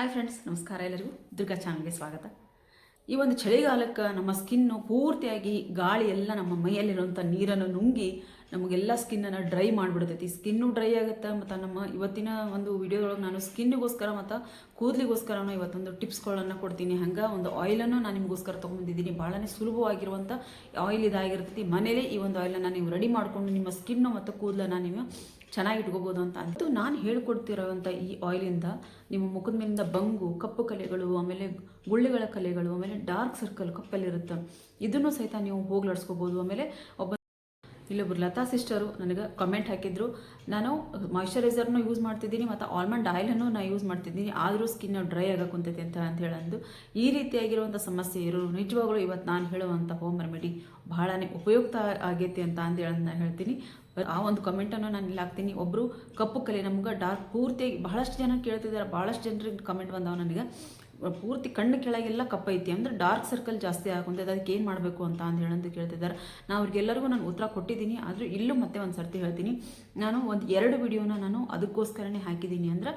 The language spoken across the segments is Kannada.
ಹಾಯ್ ಫ್ರೆಂಡ್ಸ್ ನಮಸ್ಕಾರ ಎಲ್ಲರಿಗೂ. ದುರ್ಗಾ ಚಾನಲ್ಗೆ ಸ್ವಾಗತ. ಈ ಒಂದು ಚಳಿಗಾಲಕ್ಕೆ ನಮ್ಮ ಸ್ಕಿನ್ನು ಪೂರ್ತಿಯಾಗಿ ಗಾಳಿ ಎಲ್ಲ ನಮ್ಮ ಮೈಯಲ್ಲಿರುವಂಥ ನೀರನ್ನು ನುಂಗಿ ನಮಗೆಲ್ಲ ಸ್ಕಿನ್ನನ್ನು ಡ್ರೈ ಮಾಡಿಬಿಡ್ತೈತಿ. ಸ್ಕಿನ್ನು ಡ್ರೈ ಆಗುತ್ತೆ ಮತ್ತು ನಮ್ಮ ಇವತ್ತಿನ ಒಂದು ವಿಡಿಯೋದೊಳಗೆ ನಾನು ಸ್ಕಿನ್ನಿಗೋಸ್ಕರ ಮತ್ತು ಕೂದಲಿಗೋಸ್ಕರ ಇವತ್ತೊಂದು ಟಿಪ್ಸ್ಗಳನ್ನು ಕೊಡ್ತೀನಿ. ಹಂಗೆ ಒಂದು ಆಯಿಲನ್ನು ನಾನು ನಿಮಗೋಸ್ಕರ ತೊಗೊಂಡಿದ್ದೀನಿ ಭಾಳನೇ ಸುಲಭವಾಗಿರುವಂಥ ಆಯಿಲ್ ಇದಾಗಿರ್ತೈತಿ. ಮನೇಲೇ ಈ ಒಂದು ಆಯಿಲನ್ನು ನೀವು ರೆಡಿ ಮಾಡಿಕೊಂಡು ನಿಮ್ಮ ಸ್ಕಿನ್ನು ಮತ್ತು ಕೂದಲನ್ನು ನೀವು ಚೆನ್ನಾಗಿ ಇಟ್ಕೋಬೋದು ಅಂತ ಅಂತೂ ನಾನು ಹೇಳ್ಕೊಡ್ತಿರೋವಂಥ ಈ ಆಯಿಲಿಂದ ನಿಮ್ಮ ಮುಖದ ಮೇಲಿಂದ ಬಂಗು, ಕಪ್ಪು ಕಲೆಗಳು, ಆಮೇಲೆ ಗುಳ್ಳೆಗಳ ಕಲೆಗಳು, ಆಮೇಲೆ ಡಾರ್ಕ್ ಸರ್ಕಲ್ ಕಪ್ಪಲ್ಲಿರುತ್ತೆ. ಇದನ್ನು ಸಹಿತ ನೀವು ಹೋಗ್ಲಾಡ್ಸ್ಕೋಬೋದು. ಆಮೇಲೆ ಒಬ್ಬ ಇಲ್ಲೊಬ್ರು ಲತಾ ಸಿಸ್ಟರು ನನಗೆ ಕಮೆಂಟ್ ಹಾಕಿದ್ರು. ನಾನು ಮಾಯಿಶ್ಚರೈಸರ್ನು ಯೂಸ್ ಮಾಡ್ತಿದ್ದೀನಿ ಮತ್ತು ಆಲ್ಮಂಡ್ ಆಯಿಲನ್ನು ನಾನು ಯೂಸ್ ಮಾಡ್ತಿದ್ದೀನಿ. ಆದರೂ ಸ್ಕಿನ್ ಡ್ರೈ ಆಗಕ್ಕೆ ಕುಂತೈತೆ ಅಂತ ಅಂತ ಹೇಳಂದು ಈ ರೀತಿಯಾಗಿರುವಂಥ ಸಮಸ್ಯೆ ಇರೋರು ನಿಜವಾಗ್ಲೂ ಇವತ್ತು ನಾನು ಹೇಳುವಂಥ ಹೋಮ್ ರೆಮಿಡಿ ಬಹಳನೇ ಉಪಯುಕ್ತ ಆಗೈತಿ ಅಂತ ಅಂದೇಳಿ ನಾನು ಹೇಳ್ತೀನಿ. ಆ ಒಂದು ಕಮೆಂಟನ್ನು ನಾನು ಇಲ್ಲಿ ಹಾಕ್ತೀನಿ. ಒಬ್ಬರು ಕಪ್ಪು ಕಲೆ ನಮ್ಗೆ ಡಾರ್ಕ್ ಪೂರ್ತಿಯಾಗಿ ಬಹಳಷ್ಟು ಜನ ಕೇಳ್ತಿದ್ದಾರೆ. ಭಾಳಷ್ಟು ಜನರಿಗೆ ಕಮೆಂಟ್ ಬಂದವ ನನಗೆ. ಪೂರ್ತಿ ಕಣ್ಣು ಕೆಳಗೆಲ್ಲ ಕಪ್ಪೈತಿ ಅಂದ್ರೆ ಡಾರ್ಕ್ ಸರ್ಕಲ್ ಜಾಸ್ತಿ ಆಗುತ್ತೆ, ಅದಕ್ಕೆ ಏನು ಮಾಡಬೇಕು ಅಂತ ಅಂದು ಹೇಳಂತ ಕೇಳ್ತಿದ್ದಾರೆ. ನಾನು ಅವ್ರಿಗೆಲ್ಲರಿಗೂ ನಾನು ಉತ್ತರ ಕೊಟ್ಟಿದ್ದೀನಿ, ಆದರೂ ಇಲ್ಲೂ ಮತ್ತೆ ಒಂದು ಸರ್ತಿ ಹೇಳ್ತೀನಿ. ನಾನು ಒಂದು ಎರಡು ವಿಡಿಯೋನ ನಾನು ಅದಕ್ಕೋಸ್ಕರನೇ ಹಾಕಿದ್ದೀನಿ ಅಂದ್ರೆ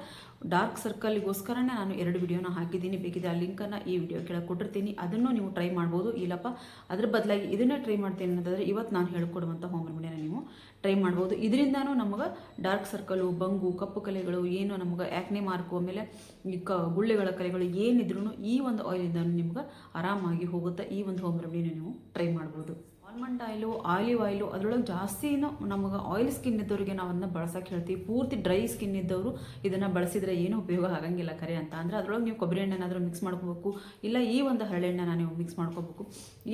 ಡಾರ್ಕ್ ಸರ್ಕಲ್ಗೋಸ್ಕರನೇ ನಾನು ಎರಡು ವಿಡಿಯೋನ ಹಾಕಿದ್ದೀನಿ. ಬೇಕಿದ್ರೆ ಆ ಲಿಂಕನ್ನು ಈ ವಿಡಿಯೋ ಕೆಳಗೆ ಕೊಟ್ಟಿರ್ತೀನಿ. ಅದನ್ನು ನೀವು ಟ್ರೈ ಮಾಡ್ಬೋದು. ಇಲ್ಲಪ್ಪ, ಅದ್ರ ಬದಲಾಗಿ ಇದನ್ನೇ ಟ್ರೈ ಮಾಡ್ತೀನಿ ಅನ್ನೋದಾದ್ರೆ ಇವತ್ತು ನಾನು ಹೇಳ್ಕೊಡುವಂಥ ಹೋಮ್ ರೆಮಿಡಿಯನ್ನು ನೀವು ಟ್ರೈ ಮಾಡ್ಬೋದು. ಇದರಿಂದನೂ ನಮಗೆ ಡಾರ್ಕ್ ಸರ್ಕಲು ಬಂಗು, ಕಪ್ಪು ಕಲೆಗಳು, ಏನು ನಮಗೆ ಆ್ಯಕ್ನೆ ಮಾರ್ಕು ಆಮೇಲೆ ಈ ಕ, ಗುಳ್ಳೆಗಳ ಕಲೆಗಳು ಏನಿದ್ರು ಈ ಒಂದು ಆಯಿಲಿಂದ ನಿಮ್ಗೆ ಆರಾಮಾಗಿ ಹೋಗುತ್ತೆ. ಈ ಒಂದು ಹೋಮ್ ರೆಮಿಡಿನ ನೀವು ಟ್ರೈ ಮಾಡ್ಬೋದು. ಆಲ್ಮಂಡ್ ಆಯಿಲು, ಆಲಿವ್ ಆಯಿಲು, ಅದರೊಳಗೆ ಜಾಸ್ತಿನೂ ನಮಗೆ ಆಯಿಲ್ ಸ್ಕಿನ್ ಇದ್ದವರಿಗೆ ನಾವು ಅದನ್ನ ಬಳಸೋಕೆ ಹೇಳ್ತೀವಿ. ಪೂರ್ತಿ ಡ್ರೈ ಸ್ಕಿನ್ ಇದ್ದವರು ಇದನ್ನು ಬಳಸಿದರೆ ಏನು ಉಪಯೋಗ ಆಗಂಗಿಲ್ಲ ಕರೆ ಅಂತ. ಅಂದರೆ ಅದರೊಳಗೆ ನೀವು ಕೊಬ್ಬರಿ ಎಣ್ಣೆನಾದರೂ ಮಿಕ್ಸ್ ಮಾಡ್ಕೋಬೇಕು. ಇಲ್ಲ ಈ ಒಂದು ಹರಳೆಣ್ಣೆನ ನೀವು ಮಿಕ್ಸ್ ಮಾಡ್ಕೋಬೇಕು.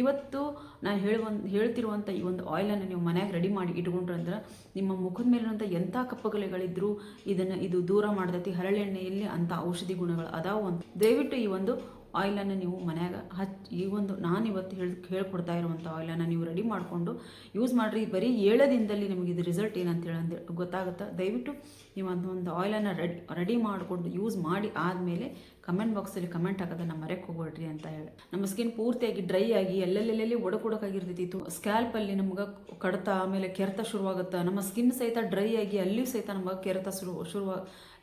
ಇವತ್ತು ನಾನು ಹೇಳುವ ಹೇಳ್ತಿರುವಂಥ ಈ ಒಂದು ಆಯಿಲನ್ನು ನೀವು ಮನೆಯಾಗ ರೆಡಿ ಮಾಡಿ ಇಟ್ಕೊಂಡ್ರೆ ಅಂದ್ರೆ ನಿಮ್ಮ ಮುಖದ ಮೇಲಿರುವಂಥ ಎಂಥ ಕಪ್ಪಗಲೆಗಳಿದ್ರೂ ಇದನ್ನು ಇದು ದೂರ ಮಾಡ್ತೈತಿ. ಹರಳೆಣ್ಣೆಯಲ್ಲಿ ಅಂಥ ಔಷಧಿ ಗುಣಗಳು ಅದಾವು ಅಂತ. ದಯವಿಟ್ಟು ಈ ಒಂದು ಆಯಿಲನ್ನು ನೀವು ಮನ್ಯಾಗ ಹಚ್, ಈ ಒಂದು ನಾನು ಇವತ್ತು ಹೇಳಿ ಹೇಳ್ಕೊಡ್ತಾ ಇರುವಂಥ ಆಯಿಲನ್ನು ನೀವು ರೆಡಿ ಮಾಡಿಕೊಂಡು ಯೂಸ್ ಮಾಡಿರಿ. ಬರೀ ಏಳು ದಿನದಲ್ಲಿ ನಿಮಗೆ ಇದು ರಿಸಲ್ಟ್ ಏನಂತ ಹೇಳಿ ಗೊತ್ತಾಗುತ್ತೆ. ದಯವಿಟ್ಟು ನೀವು ಒಂದು ಆಯಿಲನ್ನು ರೆಡಿ ರೆಡಿ ಮಾಡಿಕೊಂಡು ಯೂಸ್ ಮಾಡಿ ಆದಮೇಲೆ ಕಮೆಂಟ್ ಬಾಕ್ಸಲ್ಲಿ ಕಮೆಂಟ್ ಹಾಕೋದನ್ನು ಮರೆಯಕ್ಕೆ ಹೋಗ್ಬೇಡ್ರಿ ಅಂತ ಹೇಳಿ. ನಮ್ಮ ಸ್ಕಿನ್ ಪೂರ್ತಿಯಾಗಿ ಡ್ರೈ ಆಗಿ ಎಲ್ಲೆಲ್ಲೆಲ್ಲಿ ಒಡಕೊಡೋಕ್ಕಾಗಿರ್ತೈತಿ ಸ್ಕ್ಯಾಲ್ಪಲ್ಲಿ ನಮ್ಗೆ ಕಡತ, ಆಮೇಲೆ ಕೆರೆತ ಶುರುವಾಗುತ್ತೆ. ನಮ್ಮ ಸ್ಕಿನ್ ಸಹಿತ ಡ್ರೈ ಆಗಿ ಅಲ್ಲಿಯೂ ಸಹಿತ ನಮಗೆ ಕೆರೆತ ಶುರು, ಶುರುವ,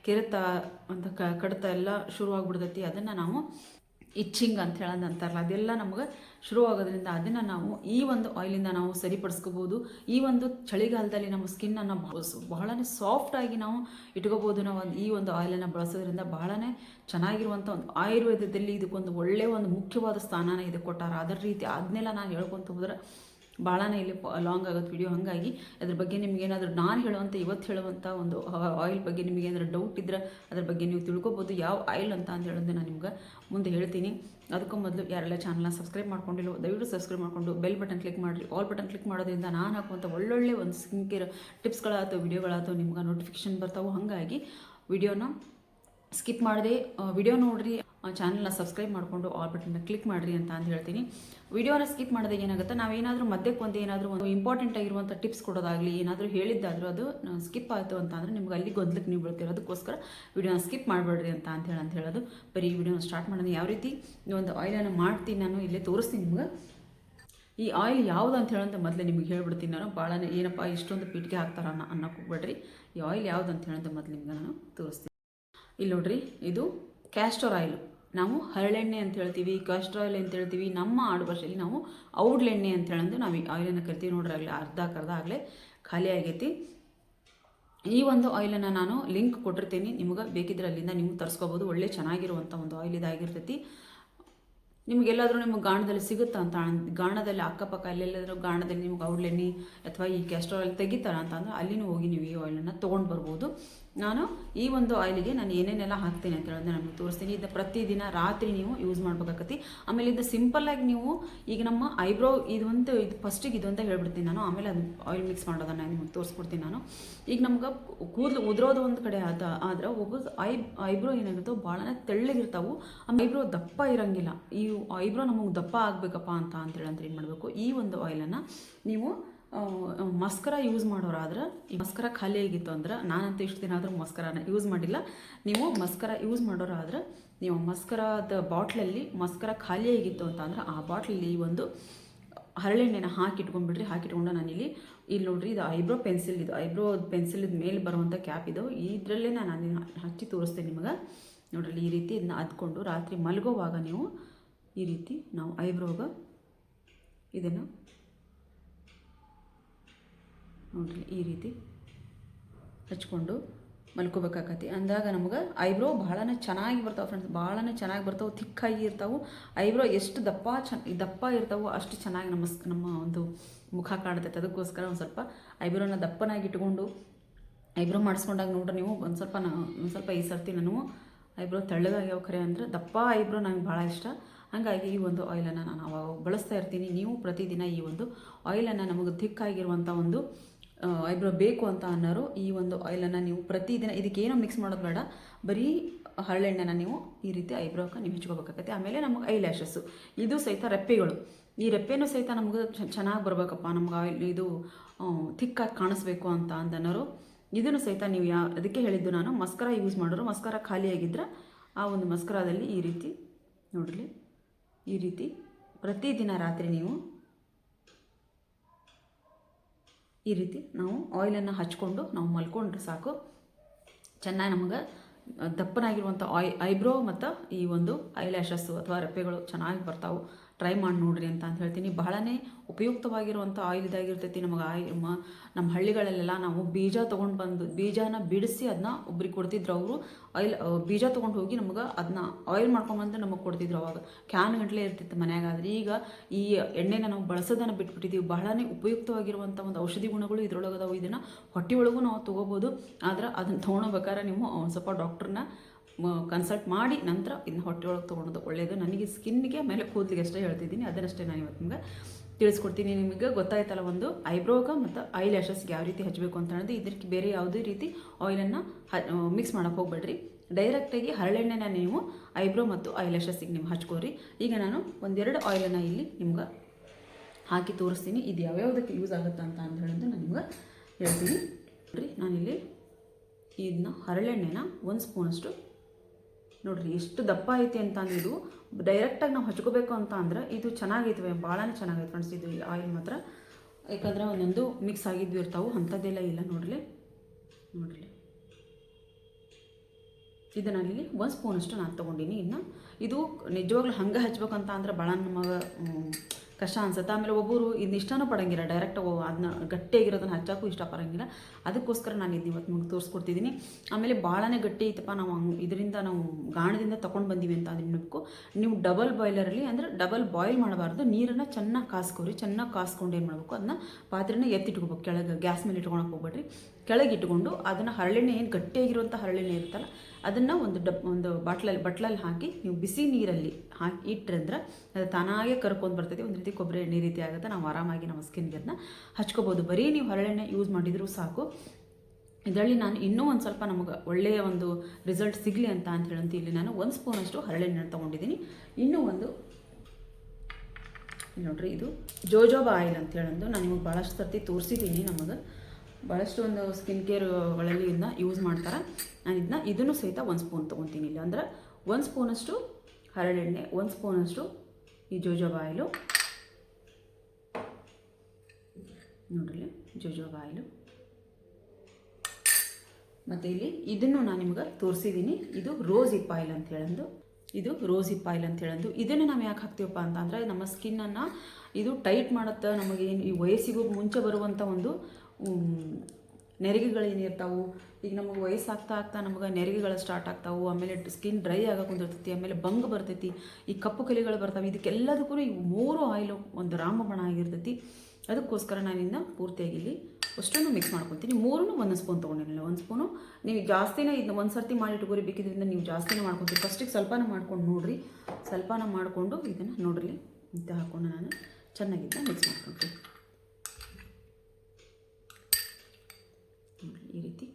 ಕೆರೆತ ಅಂತ ಕಡತ ಎಲ್ಲ ಶುರುವಾಗ್ಬಿಡ್ತೈತಿ. ಅದನ್ನು ನಾವು ಇಚ್ಚಿಂಗ್ ಅಂತ ಹೇಳೋದು ಅಂತಾರಲ್ಲ, ಅದೆಲ್ಲ ನಮ್ಗೆ ಶುರುವಾಗೋದ್ರಿಂದ ಅದನ್ನು ನಾವು ಈ ಒಂದು ಆಯಿಲಿಂದ ನಾವು ಸರಿಪಡಿಸ್ಕೋಬೋದು. ಈ ಒಂದು ಚಳಿಗಾಲದಲ್ಲಿ ನಮ್ಮ ಸ್ಕಿನ್ನನ್ನು ಬಹಳನೇ ಸಾಫ್ಟಾಗಿ ನಾವು ಇಟ್ಕೋಬೋದು ನಾವು ಈ ಒಂದು ಆಯಿಲನ್ನು ಬಳಸೋದ್ರಿಂದ ಬಹಳನೇ ಚೆನ್ನಾಗಿರುವಂಥ ಒಂದು ಆಯುರ್ವೇದದಲ್ಲಿ ಇದಕ್ಕೊಂದು ಒಳ್ಳೆಯ ಒಂದು ಮುಖ್ಯವಾದ ಸ್ಥಾನನ ಇದು ಕೊಟ್ಟಾರ. ಅದರ ರೀತಿ ಅದನ್ನೆಲ್ಲ ನಾನು ಹೇಳ್ಕೊತ ಹೋದ್ರೆ ಭಾಳನೇ ಇಲ್ಲಿ ಲಾಂಗ್ ಆಗುತ್ತೆ ವಿಡಿಯೋ ಹಾಗಾಗಿ ಅದ್ರ ಬಗ್ಗೆ ನಿಮಗೇನಾದರೂ ನಾನು ಹೇಳುವಂಥ ಇವತ್ತು ಹೇಳುವಂಥ ಒಂದು ಆಯಿಲ್ ಬಗ್ಗೆ ನಿಮಗೆ ಏನಾದರೂ ಡೌಟ್ ಇದ್ದರೆ ಅದ್ರ ಬಗ್ಗೆ ನೀವು ತಿಳ್ಕೊಬೋದು. ಯಾವ ಆಯಿಲ್ ಅಂತ ಅಂತ ಹೇಳೋದು ನಾನು ನಿಮ್ಗೆ ಮುಂದೆ ಹೇಳ್ತೀನಿ. ಅದಕ್ಕೂ ಮೊದಲು ಯಾರೆಲ್ಲ ಚಾನಲ್ನ ಸಬ್ಸ್ಕ್ರೈಬ್ ಮಾಡ್ಕೊಂಡಿಲ್ಲ ದಯವಿಟ್ಟು ಸಬ್ಸ್ಕ್ರೈಬ್ ಮಾಡಿಕೊಂಡು ಬೆಲ್ ಬಟನ್ ಕ್ಲಿಕ್ ಮಾಡಿರಿ. ಆಲ್ ಬಟನ್ ಕ್ಲಿಕ್ ಮಾಡೋದ್ರಿಂದ ನಾನು ಹಾಕುವಂಥ ಒಳ್ಳೊಳ್ಳೆ ಒಂದು ಸ್ಕಿನ್ ಕೇರ್ ಟಿಪ್ಸ್ಗಳಾಯ್ತು ವಿಡಿಯೋಗಳಾಯ್ತು ನಿಮ್ಗೆ ನೋಟಿಫಿಕೇಶನ್ ಬರ್ತಾವೆ. ಹಾಗಾಗಿ ವಿಡಿಯೋನ ಸ್ಕಿಪ್ ಮಾಡದೆ ವಿಡಿಯೋ ನೋಡ್ರಿ ಚಾನಲ್ನ ಸಬ್ಸ್ಕ್ರೈಬ್ ಮಾಡಿಕೊಂಡು ಆಲ್ ಬಟನ್ನ ಕ್ಲಿಕ್ ಮಾಡಿರಿ ಅಂತ ಅಂತ ಹೇಳ್ತೀನಿ. ವಿಡಿಯೋನ ಸ್ಕಿಪ್ ಮಾಡಿದೆ ಏನಾಗುತ್ತೆ ನಾವೇನಾದರೂ ಮಧ್ಯಕ್ಕೆ ಒಂದು ಏನಾದರೂ ಒಂದು ಇಂಪಾರ್ಟೆಂಟ್ ಆಗಿರುವಂಥ ಟಿಪ್ಸ್ ಕೊಡೋದಾಗಲಿ, ಏನಾದರೂ ಹೇಳಿದ್ದಾದರೂ ಅದು ಸ್ಕಿಪ್ ಆಯಿತು ಅಂತ ನಿಮ್ಗೆ ಅಲ್ಲಿ ಗೊಂದಲಕ್ಕೆ ನೀವು ಬಿಡ್ತೀರ ಅದಕ್ಕೋಸ್ಕರ ವಿಡಿಯೋನ ಸ್ಕಿಪ್ ಮಾಡಬೇಡ್ರಿ ಅಂತ ಅಂತ ಹೇಳಿ ಅಂತ ಹೇಳೋದು. ಬರೀ ವಿಡಿಯೋನ ಸ್ಟಾರ್ಟ್ ಮಾಡೋದು ಯಾವ ರೀತಿ ಒಂದು ಆಯಿಲನ್ನು ಮಾಡ್ತೀನಿ ನಾನು, ಇಲ್ಲೇ ತೋರಿಸ್ತೀನಿ ನಿಮ್ಗೆ. ಈ ಆಯಿಲ್ ಯಾವುದು ಅಂತ ಹೇಳಂತ ಮೊದಲೇ ನಿಮಗೆ ಹೇಳ್ಬಿಡ್ತೀನಿ ನಾನು. ಭಾಳನೇ ಏನಪ್ಪ, ಇಷ್ಟೊಂದು ಪೀಟಿಗೆ ಹಾಕ್ತಾರ ಅನ್ನೋ, ಅನ್ನೋಕೆ ಹೋಗ್ಬೇಡ್ರಿ. ಈ ಆಯಿಲ್ ಯಾವುದು ಅಂತ ಹೇಳಂತ ಮೊದಲು ನಿಮ್ಗೆ ನಾನು ತೋರಿಸ್ತೀನಿ. ಇಲ್ಲಿ ನೋಡ್ರಿ, ಇದು ಕ್ಯಾಸ್ಟರ್ ಆಯಿಲ್ ನಾವು ಹರಳೆಣ್ಣೆ ಅಂತ ಹೇಳ್ತೀವಿ ಕ್ಯಾಸ್ಟರ್ ಆಯಿಲ್ ಅಂತ ಹೇಳ್ತೀವಿ. ನಮ್ಮ ಆಡು ಭಾಷೆಯಲ್ಲಿ ನಾವು ಔಡ್ಲೆಣ್ಣೆ ಅಂತ ಹೇಳಂದು ನಾವು ಈ ಆಯಿಲನ್ನು ಕರಿತೀವಿ ನೋಡ್ರಿ, ಆಗಲಿ ಅರ್ಧ ಕರ್ಧ ಆಗಲೇ ಖಾಲಿ ಆಗೈತಿ. ಈ ಒಂದು ಆಯಿಲನ್ನು ನಾನು ಲಿಂಕ್ ಕೊಟ್ಟಿರ್ತೀನಿ, ನಿಮ್ಗೆ ಬೇಕಿದ್ರೆ ಅಲ್ಲಿಂದ ನೀವು ತರಿಸ್ಕೋಬೋದು. ಒಳ್ಳೆ ಚೆನ್ನಾಗಿರುವಂಥ ಒಂದು ಆಯಿಲ್ ಇದಾಗಿರ್ತೈತಿ. ನಿಮಗೆಲ್ಲಾದರೂ ನಿಮಗೆ ಗಾಣದಲ್ಲಿ ಸಿಗುತ್ತಾ ಅಂತ ಗಾಣದಲ್ಲಿ ಅಕ್ಕಪಕ್ಕ ಎಲ್ಲೆಲ್ಲಾದರೂ ಗಾಣದಲ್ಲಿ ನಿಮ್ಗೆ ಔಡ್ಲೆಣ್ಣೆ ಅಥವಾ ಈ ಕ್ಯಾಸ್ಟ್ರಾಯಿಲ್ ತೆಗಿತಾರ ಅಂತಂದ್ರೆ ಅಲ್ಲಿನೂ ಹೋಗಿ ನೀವು ಈ ಆಯಿಲನ್ನು ತೊಗೊಂಡು ಬರ್ಬೋದು. ನಾನು ಈ ಒಂದು ಆಯಿಲಿಗೆ ನಾನು ಏನೇನೆಲ್ಲ ಹಾಕ್ತೀನಿ ಅಂತ ಹೇಳೋದು ನಾನು ತೋರಿಸ್ತೀನಿ. ಇದು ಪ್ರತಿದಿನ ರಾತ್ರಿ ನೀವು ಯೂಸ್ ಮಾಡ್ಬೇಕಾಗತ್ತಿ. ಆಮೇಲೆ ಇದು ಸಿಂಪಲ್ಲಾಗಿ ನೀವು ಈಗ ನಮ್ಮ ಐಬ್ರೋ ಇದೊಂದು ಇದು ಫಸ್ಟಿಗೆ ಇದು ಅಂತ ಹೇಳ್ಬಿಡ್ತೀನಿ ನಾನು. ಆಮೇಲೆ ಅದು ಆಯಿಲ್ ಮಿಕ್ಸ್ ಮಾಡೋದನ್ನ ನಿಮಗೆ ತೋರಿಸ್ಕೊಡ್ತೀನಿ ನಾನು. ಈಗ ನಮ್ಗೆ ಕೂದಲು ಉದುರೋದು ಒಂದು ಕಡೆ ಆದ, ಆದ್ರೆ ಒಬ್ಬ ಐ ಐಬ್ರೋ ಏನಾಗುತ್ತೋ ಭಾಳನೇ ತೆಳ್ಳಗಿರ್ತಾವೆ. ಆಮೇಲೆ ಐಬ್ರೋ ದಪ್ಪ ಇರೋಂಗಿಲ್ಲ. ಈ ಐಬ್ರೋ ನಮಗೆ ದಪ್ಪ ಆಗಬೇಕಪ್ಪ ಅಂತ ಅಂತೇಳಿ ಅಂತ ಏನು ಮಾಡಬೇಕು? ಈ ಒಂದು ಆಯಿಲನ್ನು ನೀವು ಮಸ್ಕರ ಯೂಸ್ ಮಾಡೋರಾದ್ರೆ ಈ ಮಸ್ಕರ ಖಾಲಿ ಆಗಿತ್ತು ಅಂದ್ರೆ ನಾನಂತೂ ಇಷ್ಟು ದಿನ ಆದರೂ ಮಸ್ಕರನ ಯೂಸ್ ಮಾಡಿಲ್ಲ. ನೀವು ಮಸ್ಕರ ಯೂಸ್ ಮಾಡೋರಾದ್ರೆ ನೀವು ಮಸ್ಕರದ ಬಾಟ್ಲಲ್ಲಿ ಮಸ್ಕರ ಖಾಲಿ ಆಗಿತ್ತು ಅಂತ ಅಂದ್ರೆ ಆ ಬಾಟ್ಲಲ್ಲಿ ಒಂದು ಹರಳೆಣ್ಣೆನ ಹಾಕಿಟ್ಕೊಂಡ್ಬಿಡ್ರಿ. ಹಾಕಿಟ್ಕೊಂಡು ನಾನಿಲ್ಲಿ ಇಲ್ಲಿ ನೋಡ್ರಿ ಇದು ಐಬ್ರೋ ಪೆನ್ಸಿಲ್ ಇದು. ಐಬ್ರೋ ಪೆನ್ಸಿಲ್ ಮೇಲೆ ಬರುವಂಥ ಕ್ಯಾಪ್ ಇದು. ಇದರಲ್ಲೇ ನಾನು ಹಚ್ಚಿ ತೋರಿಸ್ತೇನೆ ನಿಮಗೆ. ನೋಡ್ರಿ ಈ ರೀತಿ ಇದನ್ನ ಅದ್ಕೊಂಡು ರಾತ್ರಿ ಮಲಗೋವಾಗ ನೀವು ಈ ರೀತಿ ನಾವು ಐಬ್ರೋಗ ಇದನ್ನು ನೋಡ್ರಿ ಈ ರೀತಿ ಹಚ್ಕೊಂಡು ಮಲ್ಕೋಬೇಕಾಕತಿ. ಅಂದಾಗ ನಮ್ಗೆ ಐಬ್ರೋ ಭಾಳನೇ ಚೆನ್ನಾಗಿ ಬರ್ತಾವೆ ಫ್ರೆಂಡ್ಸ್ ಭಾಳನೇ ಚೆನ್ನಾಗಿ ಬರ್ತಾವೆ ಥಿಕ್ಕಾಗಿ ಇರ್ತಾವೆ. ಐಬ್ರೋ ಎಷ್ಟು ದಪ್ಪ ಚ ದಪ್ಪ ಇರ್ತಾವೋ, ಅಷ್ಟು ಚೆನ್ನಾಗಿ ನಮ್ಮ ನಮ್ಮ ಒಂದು ಮುಖ ಕಾಣ್ತೈತೆ. ಅದಕ್ಕೋಸ್ಕರ ಒಂದು ಸ್ವಲ್ಪ ಐಬ್ರೋನ ದಪ್ಪನಾಗಿ ಇಟ್ಕೊಂಡು ಐಬ್ರೋ ಮಾಡಿಸ್ಕೊಂಡಾಗ ನೋಡ್ರಿ ನೀವು, ಒಂದು ಸ್ವಲ್ಪ ನಾ, ಒಂದು ಸ್ವಲ್ಪ ಈ ಸರ್ತಿ ನಾನು ಐಬ್ರೋ ತೆಳ್ಳಗಾಗ್ಯಾವ ಖರೆ ಅಂದರೆ ದಪ್ಪ ಐಬ್ರೋ ನನಗೆ ಭಾಳ ಇಷ್ಟ. ಹಾಗಾಗಿ ಈ ಒಂದು ಆಯಿಲನ್ನು ನಾನು ಅವಾಗ ಬಳಸ್ತಾ ಇರ್ತೀನಿ. ನೀವು ಪ್ರತಿದಿನ ಈ ಒಂದು ಆಯಿಲನ್ನು ನಮಗೆ ಥಿಕ್ಕಾಗಿರುವಂಥ ಒಂದು ಐಬ್ರೋ ಬೇಕು ಅಂತ ಅನ್ನೋರು ಈ ಒಂದು ಆಯಿಲನ್ನು ನೀವು ಪ್ರತಿದಿನ ಇದಕ್ಕೇನೋ ಮಿಕ್ಸ್ ಮಾಡೋದು ಬೇಡ. ಬರೀ ಹರಳೆಣ್ಣೆನ ನೀವು ಈ ರೀತಿ ಐಬ್ರೋಕ್ಕೆ ನೀವು ಹಚ್ಕೋಬೇಕಾಗತ್ತೆ. ಆಮೇಲೆ ನಮಗೆ ಐ ಲ್ಯಾಶಸ್ಸು ಇದು ಸಹಿತ ರೆಪ್ಪೆಗಳು. ಈ ರೆಪ್ಪೆನೂ ಸಹಿತ ನಮಗೆ ಚೆನ್ನಾಗಿ ಬರಬೇಕಪ್ಪ. ನಮ್ಗೆ ಆಯಿಲ್ ಇದು ಥಿಕ್ಕಾಗಿ ಕಾಣಿಸ್ಬೇಕು ಅಂತ ಅಂದನೋರು. ಇದನ್ನು ಸಹಿತ ನೀವು ಯಾ, ಅದಕ್ಕೆ ಹೇಳಿದ್ದು ನಾನು ಮಸ್ಕರ ಯೂಸ್ ಮಾಡೋರು. ಮಸ್ಕರ ಖಾಲಿಯಾಗಿದ್ದರೆ ಆ ಒಂದು ಮಸ್ಕರದಲ್ಲಿ ಈ ರೀತಿ ನೋಡಿರಿ. ಈ ರೀತಿ ಪ್ರತಿದಿನ ರಾತ್ರಿ ನೀವು ಈ ರೀತಿ ನಾವು ಆಯಿಲನ್ನು ಹಚ್ಕೊಂಡು ನಾವು ಮಲ್ಕೊಂಡ್ರೆ ಸಾಕು. ಚೆನ್ನಾಗಿ ನಮಗೆ, ದಪ್ಪನಾಗಿರುವಂಥ ಆಯ್ ಐಬ್ರೋ ಮತ್ತು ಈ ಒಂದು ಐಲ್ಯಾಶಸ್ಸು ಅಥವಾ ರೆಪ್ಪೆಗಳು ಚೆನ್ನಾಗಿ ಬರ್ತಾವೆ. ಟ್ರೈ ಮಾಡಿ ನೋಡ್ರಿ ಅಂತ ಅಂತ ಹೇಳ್ತೀನಿ. ಬಹಳನೇ ಉಪಯುಕ್ತವಾಗಿರುವಂಥ ಆಯಿಲ್ ಇದಾಗಿರ್ತೈತಿ. ನಮಗೆ ಆಯಿಲ್ ನಮ್ಮ ಹಳ್ಳಿಗಳಲ್ಲೆಲ್ಲ ನಾವು ಬೀಜ ತೊಗೊಂಡು ಬಂದು ಬೀಜನ ಬಿಡಿಸಿ ಅದನ್ನ ಒಬ್ರಿಗೆ ಕೊಡ್ತಿದ್ರು ಅವರು. ಆಯಿಲ್ ಬೀಜ ತೊಗೊಂಡು ಹೋಗಿ ನಮ್ಗೆ ಅದನ್ನ ಆಯಿಲ್ ಮಾಡ್ಕೊಂಬಂದು ನಮಗೆ ಕೊಡ್ತಿದ್ರು ಅವಾಗ. ಕ್ಯಾನ್ ಗಂಟಲೇ ಇರ್ತಿತ್ತು ಮನೆಯಾಗಾದ್ರೆ. ಈಗ ಈ ಎಣ್ಣೆನ ನಾವು ಬಳಸೋದನ್ನು ಬಿಟ್ಬಿಟ್ಟಿದ್ದೀವಿ ಬಹಳನೇ ಉಪಯುಕ್ತವಾಗಿರುವಂಥ ಒಂದು ಔಷಧಿ ಗುಣಗಳು ಇದ್ರೊಳಗೆ ಅದಾವು ಇದನ್ನು ಹೊಟ್ಟೆ ಒಳಗೂ ನಾವು ತೊಗೋಬೋದು. ಆದ್ರೆ ಅದನ್ನು ತೊಗೊಳ್ಬೇಕಾದ್ರೆ ನೀವು ಸ್ವಲ್ಪ ಡಾಕ್ಟ್ರನ್ನ ಕನ್ಸಲ್ಟ್ ಮಾಡಿ ನಂತರ ಇದನ್ನ ಹೊಟ್ಟೆ ಒಳಗೆ ತೊಗೊಳೋದು ಒಳ್ಳೆಯದು ನನಗೆ ಸ್ಕಿನ್ಗೆ ಆಮೇಲೆ ಕೂದಲಿಗೆ ಅಷ್ಟೇ ಹೇಳ್ತಿದ್ದೀನಿ. ಅದನ್ನಷ್ಟೇ ನಾನು ಇವತ್ತು ನಿಮಗೆ ತಿಳಿಸ್ಕೊಡ್ತೀನಿ. ನಿಮಗೆ ಗೊತ್ತಾಯ್ತಲ್ಲ ಒಂದು ಐಬ್ರೋಗ ಮತ್ತು ಐ ಲ್ಯಾಶಸ್ಗೆ ಯಾವ ರೀತಿ ಹಚ್ಚಬೇಕು ಅಂತ ಹೇಳಿದ್ರೆ ಇದಕ್ಕೆ ಬೇರೆ ಯಾವುದೇ ರೀತಿ ಆಯಿಲನ್ನು ಮಿಕ್ಸ್ ಮಾಡೋಕೆ ಹೋಗ್ಬೇಡ್ರಿ. ಡೈರೆಕ್ಟಾಗಿ ಹರಳೆಣ್ಣೆನ ನೀವು ಐಬ್ರೋ ಮತ್ತು ಐ ಲ್ಯಾಶಸ್ಸಿಗೆ ನೀವು ಹಚ್ಕೋರಿ ಈಗ ನಾನು ಒಂದೆರಡು ಆಯಿಲನ್ನು ಇಲ್ಲಿ ನಿಮ್ಗೆ ಹಾಕಿ ತೋರಿಸ್ತೀನಿ. ಇದು ಯಾವ್ಯಾವುದಕ್ಕೆ ಯೂಸ್ ಆಗುತ್ತೆ ಅಂತ ಅಂತ ನಾನು ನಿಮ್ಗೆ ಹೇಳ್ತೀನಿ. ನೋಡ್ರಿ, ನಾನಿಲ್ಲಿ ಇದನ್ನ ಹರಳೆಣ್ಣೆನ ಒಂದು ಸ್ಪೂನಷ್ಟು ನೋಡ್ರಿ, ಎಷ್ಟು ದಪ್ಪ ಐತೆ ಅಂತ ಇದು ಡೈರೆಕ್ಟಾಗಿ ನಾವು ಹಚ್ಕೋಬೇಕು ಅಂತ ಅಂದ್ರೆ ಇದು ಚೆನ್ನಾಗೈತವೆ ಭಾಳನೇ ಚೆನ್ನಾಗೈತೆ ಫ್ರೆಂಡ್ಸ್ ಇದು ಆಯಿಲ್ ಮಾತ್ರ. ಯಾಕಂದ್ರೆ ಒಂದೊಂದು ಮಿಕ್ಸ್ ಆಗಿದ್ವಿ ಇರ್ತಾವೆ, ಅಂಥದ್ದೆಲ್ಲ ಇಲ್ಲ ನೋಡ್ರಿ. ನೋಡ್ರಿ. ಇದು ನಾನಿಲ್ಲಿ ಒಂದು ಸ್ಪೂನಷ್ಟು ನಾನು ತೊಗೊಂಡಿನಿ ಇನ್ನು. ಇದು ನಿಜವಾಗ್ಲೂ ಹಂಗೆ ಹಚ್ಬೇಕಂತ ಅಂದ್ರೆ ಭಾಳ ನಮಗೆ ಕಷ್ಟ ಅನ್ಸುತ್ತೆ ಆಮೇಲೆ ಒಬ್ಬರು ಇದನ್ನ ಇಷ್ಟನೂ ಪಡಂಗಿಲ್ಲ. ಡೈರೆಕ್ಟ್ ಅದನ್ನ ಗಟ್ಟಿಯಾಗಿರೋದನ್ನ ಹಚ್ಚೋಕ್ಕೂ ಇಷ್ಟಪಡಂಗಿಲ್ಲ. ಅದಕ್ಕೋಸ್ಕರ ನಾನು ಇದನ್ನ ಇವತ್ತು ನಿಮ್ಗೆ ತೋರಿಸ್ಕೊಡ್ತಿದ್ದೀನಿ ಆಮೇಲೆ ಭಾಳನೇ ಗಟ್ಟಿ ಐತಪ್ಪ. ನಾವು ಇದರಿಂದ ನಾವು ಗಾಣದಿಂದ ತೊಗೊಂಡು ಬಂದೀವಿ ಅಂತ ಅದನ್ನ ನೀವು ಡಬಲ್ ಬಾಯ್ಲರಲ್ಲಿ ಅಂದರೆ ಡಬಲ್ ಬಾಯ್ಲ್ ಮಾಡಬಾರ್ದು. ನೀರನ್ನು ಚೆನ್ನಾಗಿ ಕಾಸ್ಕೊರಿ. ಚೆನ್ನಾಗಿ ಕಾಸ್ಕೊಂಡು ಏನು ಮಾಡಬೇಕು? ಅದನ್ನ ಪಾತ್ರೆನ ಎತ್ತಿಟ್ಕೋಬೇಕು. ಕೆಳಗೆ ಗ್ಯಾಸ್ ಮೇಲೆ ಇಟ್ಕೊಳಕ್ಕೆ ಹೋಗ್ಬೇಡ್ರಿ. ಕೆಳಗೆ ಇಟ್ಕೊಂಡು ಅದನ್ನು ಹರಳೆಣ್ಣೆ ಏನು ಗಟ್ಟಿಯಾಗಿರುವಂಥ ಹರಳೆಣ್ಣೆ ಇರುತ್ತಲ್ಲ ಅದನ್ನು ಒಂದು ಡಬ್, ಒಂದು ಬಾಟ್ಲಲ್ಲಿ ಬಟ್ಲಲ್ಲಿ ಹಾಕಿ ನೀವು ಬಿಸಿ ನೀರಲ್ಲಿ ಹಾಕಿ ಇಟ್ಟರೆ ಅದು ತಾನಾಗೆ ಕರ್ಕೊಂಡು ಬರ್ತೈತಿ. ಒಂದು ರೀತಿ ಕೊಬ್ಬರಿ ಎಣ್ಣೆ ರೀತಿ ಆಗುತ್ತೆ. ನಾವು ಆರಾಮಾಗಿ ನಮ್ಮ ಸ್ಕಿನ್ಗೆ ಅದನ್ನ ಹಚ್ಕೋಬೋದು. ಬರೀ ನೀವು ಹರಳೆಣ್ಣೆ ಯೂಸ್ ಮಾಡಿದರೂ ಸಾಕು. ಇದರಲ್ಲಿ ನಾನು ಇನ್ನೂ ಒಂದು ಸ್ವಲ್ಪ ನಮಗೆ ಒಳ್ಳೆಯ ಒಂದು ರಿಸಲ್ಟ್ ಸಿಗಲಿ ಅಂತ ಅಂತ ಹೇಳಂತ ಇಲ್ಲಿ ನಾನು ಒಂದು ಸ್ಪೂನಷ್ಟು ಹರಳೆಣ್ಣೆ ತೊಗೊಂಡಿದ್ದೀನಿ. ಇನ್ನೂ ಒಂದು, ನೋಡಿರಿ ಇದು ಜೋಜೋಬಾ ಆಯಿಲ್ ಅಂತ ಹೇಳಂದು ನಾನು ನಿಮಗೆ ಭಾಳಷ್ಟು ಸರ್ತಿ ತೋರಿಸಿದ್ದೀನಿ ನಮಗೆ. ಭಾಳಷ್ಟು ಒಂದು ಸ್ಕಿನ್ ಕೇರ್ಗಳಲ್ಲಿ ಇದನ್ನ ಯೂಸ್ ಮಾಡ್ತಾರೆ. ನಾನು ಇದನ್ನ ಇದನ್ನು ಸಹಿತ ಒಂದು ಸ್ಪೂನ್ ತೊಗೊತೀನಿ ಇಲ್ಲ. ಅಂದ್ರೆ ಒಂದು ಸ್ಪೂನಷ್ಟು ಹರಳೆಣ್ಣೆ, ಒಂದು ಸ್ಪೂನಷ್ಟು ಈ ಜೋಜೋಬಾ ಆಯಿಲು. ನೋಡಿರಿ ಜೋಜೋಬಾ ಆಯಿಲು. ಮತ್ತು ಇಲ್ಲಿ ಇದನ್ನು ನಾನು ನಿಮ್ಗೆ ತೋರಿಸಿದ್ದೀನಿ ಇದು ರೋಸ್ ಹಿಪ್ ಆಯಿಲ್ ಅಂತ ಹೇಳಂದು. ಇದು ರೋಸ್ ಹಿಪ್ ಆಯಿಲ್ ಅಂತ ಹೇಳಂದು. ಇದನ್ನು ನಾವು ಯಾಕೆ ಹಾಕ್ತೀವಪ್ಪ ಅಂತ ಅಂದರೆ ನಮ್ಮ ಸ್ಕಿನ್ನನ್ನು ಇದು ಟೈಟ್ ಮಾಡುತ್ತೆ ನಮಗೇನು ಈ ವಯಸ್ಸಿಗೂ ಮುಂಚೆ ಬರುವಂಥ ಒಂದು ನೆರಿಗೆಗಳೇನಿರ್ತಾವು ಈಗ ನಮಗೆ ವಯಸ್ಸಾಗ್ತಾ ಆಗ್ತಾ ನಮಗೆ ನೆರಿಗೆಗಳು ಸ್ಟಾರ್ಟ್ ಆಗ್ತಾವು, ಆಮೇಲೆ ಸ್ಕಿನ್ ಡ್ರೈ ಆಗಕ್ಕೆ ಕುಂದಿರ್ತೈತಿ, ಆಮೇಲೆ ಬಂಗ್ ಬರ್ತೈತಿ, ಈ ಕಪ್ಪು ಕಲಿಗಳು ಬರ್ತಾವೆ ಇದಕ್ಕೆಲ್ಲದಕ್ಕೂ ಈ ಮೂರು ಆಯಿಲು ಒಂದು ರಾಮಬಣ ಆಗಿರ್ತೈತಿ. ಅದಕ್ಕೋಸ್ಕರ ನಾನು ಇದನ್ನ ಪೂರ್ತಿಯಾಗಿ ಇಲ್ಲಿ ಅಷ್ಟನ್ನು ಮಿಕ್ಸ್ ಮಾಡ್ಕೊತೀನಿ. ಮೂರನ್ನು ಒಂದು ಸ್ಪೂನ್ ತೊಗೊಂಡಿರಲಿಲ್ಲ ಒಂದು ಸ್ಪೂನು ನೀವು ಜಾಸ್ತಿನೇ ಇದನ್ನ ಒಂದು ಸರ್ತಿ ಮಾಡಿ ಇಟ್ಕೋರಿ, ಬೇಕಿದ್ರಿಂದ ನೀವು ಜಾಸ್ತಿನೇ ಮಾಡ್ಕೊತೀವಿ ಫಸ್ಟಿಗೆ ಸ್ವಲ್ಪನ ಮಾಡ್ಕೊಂಡು ನೋಡಿರಿ, ಸ್ವಲ್ಪನ ಮಾಡಿಕೊಂಡು ಇದನ್ನು ನೋಡ್ರಿ ಇಂತ ಹಾಕ್ಕೊಂಡು ನಾನು ಚೆನ್ನಾಗಿದ್ದ ಮಿಕ್ಸ್ ಮಾಡ್ಕೊತೀನಿ ನೋಡ್ರಿ ಈ ರೀತಿ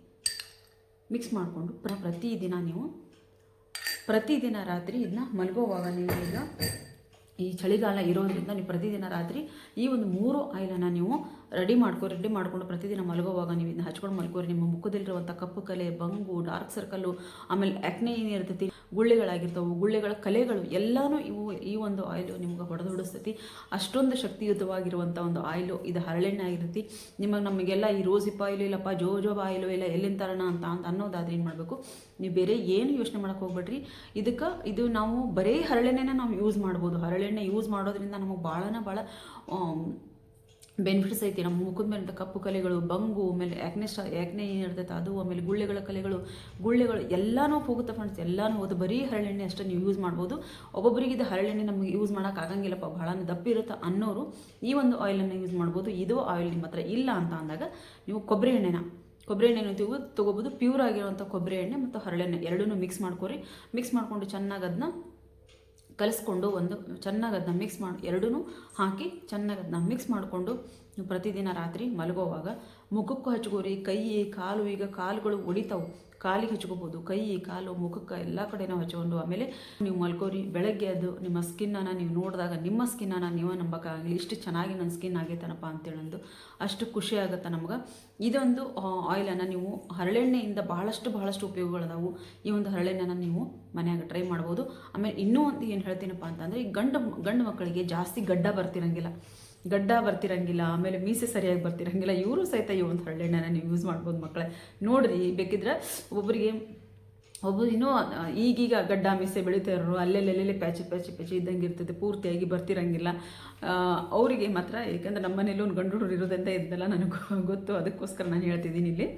ಮಿಕ್ಸ್ ಮಾಡಿಕೊಂಡು ಪ್ರ ಪ್ರತಿದಿನ ನೀವು ಪ್ರತಿದಿನ ರಾತ್ರಿ ಇದನ್ನ ಮಲಗೋವಾಗ ನೀವು ಈಗ ಈ ಚಳಿಗಾಲ ಇರೋದ್ರಿಂದ ನೀವು ಪ್ರತಿದಿನ ರಾತ್ರಿ ಈ ಒಂದು ಮೂರು ಆಯಿಲನ್ನು ನೀವು ರೆಡಿ ಮಾಡ್ಕೊ, ರೆಡಿ ಮಾಡ್ಕೊಂಡು ಪ್ರತಿದಿನ ಮಲಗುವಾಗ ನೀವು ಇದನ್ನ ಹಚ್ಕೊಂಡು ಮಲ್ಕೋರಿ. ನಿಮ್ಮ ಮುಖದಲ್ಲಿರುವಂಥ ಕಪ್ಪು ಕಲೆ, ಬಂಗು ಡಾರ್ಕ್ ಸರ್ಕಲ್ಲು ಆಮೇಲೆ ಆ್ಯಕ್ನೆ ಏನಿರ್ತೈತಿ ಗುಳ್ಳೆಗಳಾಗಿರ್ತವೆ, ಗುಳ್ಳೆಗಳ ಕಲೆಗಳು ಎಲ್ಲನೂ ಇವು ಈ ಒಂದು ಆಯಿಲು ನಿಮ್ಗೆ ಹೊಡೆದು ಹೊಡಿಸ್ತೈತಿ ಅಷ್ಟೊಂದು ಶಕ್ತಿಯುತವಾಗಿರುವಂಥ ಒಂದು ಆಯಿಲು ಇದು ಹರಳೆಣ್ಣೆ ಆಗಿರ್ತೈತಿ ನಿಮಗೆ ನಮಗೆಲ್ಲ ಈ ರೋಸಿಪ್ ಆಯಿಲು ಇಲ್ಲಪ್ಪ ಜೋಜೋಬ ಆಯಿಲು ಇಲ್ಲ ಎಲ್ಲಿಂದ ತರೋಣ ಅಂತ ಅಂತ ಅನ್ನೋದಾದ್ರೆ ಏನು ಮಾಡಬೇಕು? ನೀವು ಬೇರೆ ಏನು ಯೋಚನೆ ಮಾಡೋಕೆ ಹೋಗ್ಬೇಡ್ರಿ. ಇದಕ್ಕೆ ಇದು ನಾವು ಬರೀ ಹರಳೆಣ್ಣೆನ ನಾವು ಯೂಸ್ ಮಾಡ್ಬೋದು. ಹರಳೆಣ್ಣೆ ಯೂಸ್ ಮಾಡೋದ್ರಿಂದ ನಮಗೆ ಭಾಳನ ಭಾಳ ಬೆನಿಫಿಟ್ಸ್ ಐತಿ, ನಮ್ಮ ಮುಖದ ಮೇಲೆ ಕಪ್ಪು ಕಲೆಗಳು, ಬಂಗು, ಆಮೇಲೆ ಯಾಕ್ನೆ ಸ್ಟಾ ಯಾಕ್ನೆ ಏನಿರ್ತೈತೆ, ಅದು, ಆಮೇಲೆ ಗುಳ್ಳೆಗಳ ಕಲೆಗಳು, ಗುಳ್ಳೆಗಳು ಎಲ್ಲನೂ ಹೋಗುತ್ತೆ ಫ್ರೆಂಡ್ಸ್ ಎಲ್ಲನೂ ಹೋದು ಬರೀ ಹರಳೆಣ್ಣೆ ಅಷ್ಟೇ ನೀವು ಯೂಸ್ ಮಾಡ್ಬೋದು. ಒಬ್ಬೊಬ್ಬರಿಗೆ ಇದು ಹರಳೆಣ್ಣೆ ನಮಗೆ ಯೂಸ್ ಮಾಡೋಕೆ ಆಗಂಗಿಲ್ಲಪ್ಪ ಭಾಳ ದಪ್ಪಿರುತ್ತೆ ಅನ್ನೋರು ಈ ಒಂದು ಆಯಿಲನ್ನು ಯೂಸ್ ಮಾಡ್ಬೋದು. ಇದು ಆಯಿಲ್ ನಿಮ್ಮ ಹತ್ರ ಇಲ್ಲ ಅಂತ ಅಂದಾಗ ನೀವು ಕೊಬ್ಬರಿ ಎಣ್ಣೆನ, ಕೊಬ್ಬರಿ ಎಣ್ಣೆನೂ ತಗೋ ತೊಗೋಬೋದು. ಪ್ಯೂರ್ ಆಗಿರುವಂಥ ಕೊಬ್ಬರಿ ಎಣ್ಣೆ ಮತ್ತು ಹರಳೆಣ್ಣೆ ಎರಡೂ ಮಿಕ್ಸ್ ಮಾಡ್ಕೊರಿ. ಮಿಕ್ಸ್ ಮಾಡಿಕೊಂಡು ಚೆನ್ನಾಗಿ ಅದನ್ನ ಕಲಿಸ್ಕೊಂಡು ಒಂದು ಚೆನ್ನಾಗಿ ಅದನ್ನ ಮಿಕ್ಸ್ ಮಾಡಿ ಎರಡೂ ಹಾಕಿ ಚೆನ್ನಾಗಿ ಅದನ್ನ ಮಿಕ್ಸ್ ಮಾಡಿಕೊಂಡು ಪ್ರತಿದಿನ ರಾತ್ರಿ ಮಲಗೋವಾಗ ಮುಖಕ್ಕೂ ಹಚ್ಕೋರಿ ಕೈ ಕಾಲು, ಈಗ ಕಾಲುಗಳು ಉಳಿತಾವು. ಕಾಲಿಗೆ ಹಚ್ಕೋಬೋದು ಕೈ ಕಾಲು, ಮುಖಕ್ಕೆ ಎಲ್ಲ ಕಡೆ ನಾವು ಹಚ್ಕೊಂಡು, ಆಮೇಲೆ ನೀವು ಮಲ್ಕೋರಿ. ಬೆಳಗ್ಗೆ ಅದು ನಿಮ್ಮ ಸ್ಕಿನ್ನನ್ನು ನೀವು ನೋಡಿದಾಗ ನಿಮ್ಮ ಸ್ಕಿನ್ನನ್ನು ನೀವು ನಂಬಕ್ಕಾಗಲಿ ಇಷ್ಟು ಚೆನ್ನಾಗಿ ನನ್ನ ಸ್ಕಿನ್ ಆಗೈತನಪ್ಪ ಅಂತೇಳಂದು. ಅಷ್ಟು ಖುಷಿ ಆಗುತ್ತೆ ನಮ್ಗೆ. ಇದೊಂದು ಆಯಿಲನ್ನು ನೀವು ಹರಳೆಣ್ಣೆಯಿಂದ ಬಹಳಷ್ಟು ಬಹಳಷ್ಟು ಉಪಯೋಗಗಳದಾವು. ಈ ಒಂದು ಹರಳೆಣ್ಣೆನ ನೀವು ಮನೆಯಾಗ ಟ್ರೈ ಮಾಡ್ಬೋದು. ಆಮೇಲೆ ಇನ್ನೂ ಒಂದು ಏನು ಹೇಳ್ತೀನಪ್ಪ ಅಂತಂದರೆ, ಈ ಗಂಡು ಗಂಡು ಮಕ್ಕಳಿಗೆ ಜಾಸ್ತಿ ಗಡ್ಡ ಬರ್ತಿರಂಗಿಲ್ಲ. ಗಡ್ಡ ಬರ್ತಿರಂಗಿಲ್ಲ, ಆಮೇಲೆ ಮೀಸೆ ಸರಿಯಾಗಿ ಬರ್ತಿರಂಗಿಲ್ಲ, ಇವರು ಸಹಿತ ಈ ಒಂದು ಹರಳೆಣ್ಣೆನ ನೀವು ಯೂಸ್ ಮಾಡ್ಬೋದು ಮಕ್ಕಳೇ ನೋಡ್ರಿ, ಬೇಕಿದ್ರೆ ಒಬ್ಬರಿಗೆ ಒಬ್ಬರು ಇನ್ನೂ ಈಗೀಗ ಗಡ್ಡ ಮೀಸೆ ಬೆಳೀತಾ ಇರೋರು ಅಲ್ಲೆಲ್ಲೆಲ್ಲೆಲ್ಲಿ ಪ್ಯಾಚಿ ಪ್ಯಾಚಿ ಪ್ಯಾಚಿ ಇದ್ದಂಗೆ ಇರ್ತದೆ, ಪೂರ್ತಿಯಾಗಿ ಬರ್ತಿರಂಗಿಲ್ಲ. ಅವರಿಗೆ ಮಾತ್ರ ಏಕೆಂದ್ರೆ ನಮ್ಮ ಮನೇಲಿ ಒಂದು ಗಂಡು ಹುಡುಗರು ಇರೋದಂತ ಇದ್ದಲ್ಲ, ನನಗೆ ಗೊತ್ತು, ಅದಕ್ಕೋಸ್ಕರ ನಾನು ಹೇಳ್ತಿದ್ದೀನಿ ಇಲ್ಲಿ.